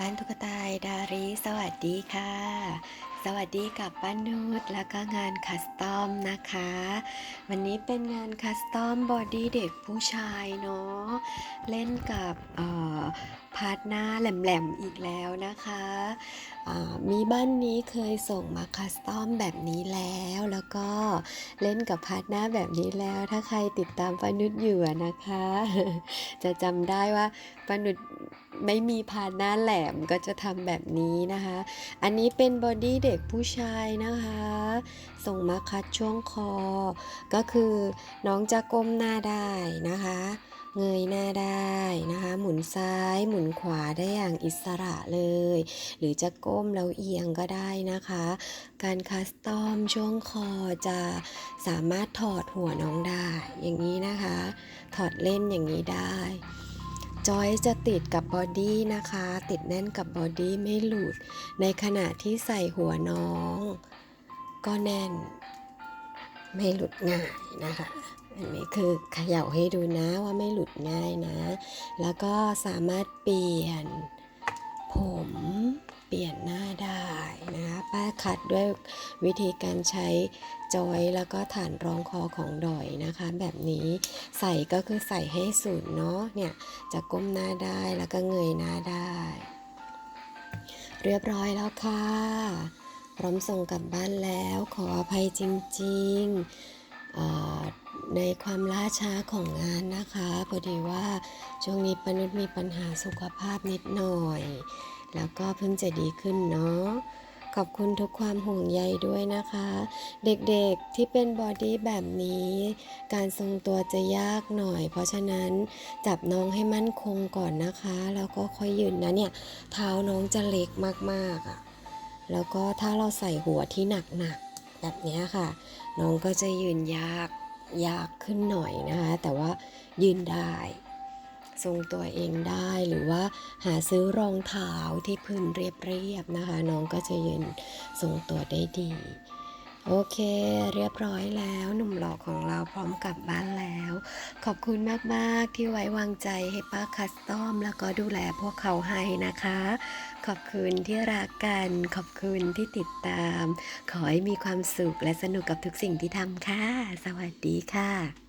บ้านตุ๊กตาดาริสวัสดีค่ะ สวัสดีกับป้านุชแล้วก็งานคัสตอมนะคะ วันนี้เป็นงานคัสตอมบอดี้เด็กผู้ชายเนาะเล่นกับพาร์ทหน้าแหลมๆอีกแล้วนะคะมีบ้านนี้เคยส่งมาคัสตอมแบบนี้แล้วแล้วก็เล่นกับพาร์ทหน้าแบบนี้แล้ว ถ้าใครติดตามป้านุชอยู่นะคะ จะจำได้ว่าป้านุช ไม่มีพาร์ทหน้าแหลมก็จะทำแบบนี้นะคะ อันนี้เป็นบอดี้เด็กผู้ชายนะคะ ส่งมาคัดช่วงคอ ก็คือน้องจะก้มหน้าได้นะคะ เงยหน้าได้นะคะ หมุนซ้ายหมุนขวาได้อย่างอิสระเลย หรือจะก้มแล้วเอียงก็ได้นะคะ การคัสตอมช่วงคอจะสามารถถอดหัวน้องได้ อย่างนี้นะคะ ถอดเล่นอย่างนี้ได้ จอยจะติดกับบอดี้นะคะ ติดแน่นกับบอดี้ไม่หลุด ในขณะที่ใส่หัวน้อง ก็แน่น ไม่หลุดง่ายนะคะอันนี้คือเขย่าให้ดูนะว่าไม่หลุดง่ายนะ แล้วก็สามารถเปลี่ยนผม เปลี่ยนหน้าได้นะคะป้าคัดด้วยวิธีการใช้จอยแล้วก็ฐานรองคอของดอยนะคะ แบบนี้ใส่ก็คือใส่ให้สุดเนาะเนี่ยจะก้มหน้าได้แล้วก็เงยหน้าได้ เรียบร้อยแล้วค่ะ พร้อมส่งกลับบ้านแล้วขออภัยจริงๆในความล่าช้าของงานนะคะ พอดีว่าช่วงนี้ปนุษมีปัญหาสุขภาพนิดหน่อย แล้วก็เพิ่งจะดีขึ้นเนาะขอบคุณทุกความห่วงใยด้วยนะคะ เด็กๆที่เป็นบอดี้แบบนี้ การทรงตัวจะยากหน่อย เพราะฉะนั้นจับน้องให้มั่นคงก่อนนะคะ แล้วก็ค่อยยืนนะเนี่ย เท้าน้องจะเล็กมากๆอะแล้วก็ถ้าเราใส่หัวที่หนักๆแบบนี้ค่ะ น้องก็จะยืนยากยากขึ้นหน่อยนะคะ แต่ว่ายืนได้ ทรงตัวเองได้หรือว่าหาซื้อรองเท้าที่พื้นเรียบๆนะคะ น้องก็จะยืนทรงตัวได้ดี โอเค เรียบร้อยแล้วหนุ่มหล่อของเราพร้อมกลับบ้านแล้ว ขอบคุณมากๆที่ไว้วางใจให้ป้าคัสตอม แล้วก็ดูแลพวกเขาให้นะคะ ขอบคุณที่รักกัน ขอบคุณที่ติดตาม ขอให้มีความสุขและสนุกกับทุกสิ่งที่ทำค่ะ สวัสดีค่ะ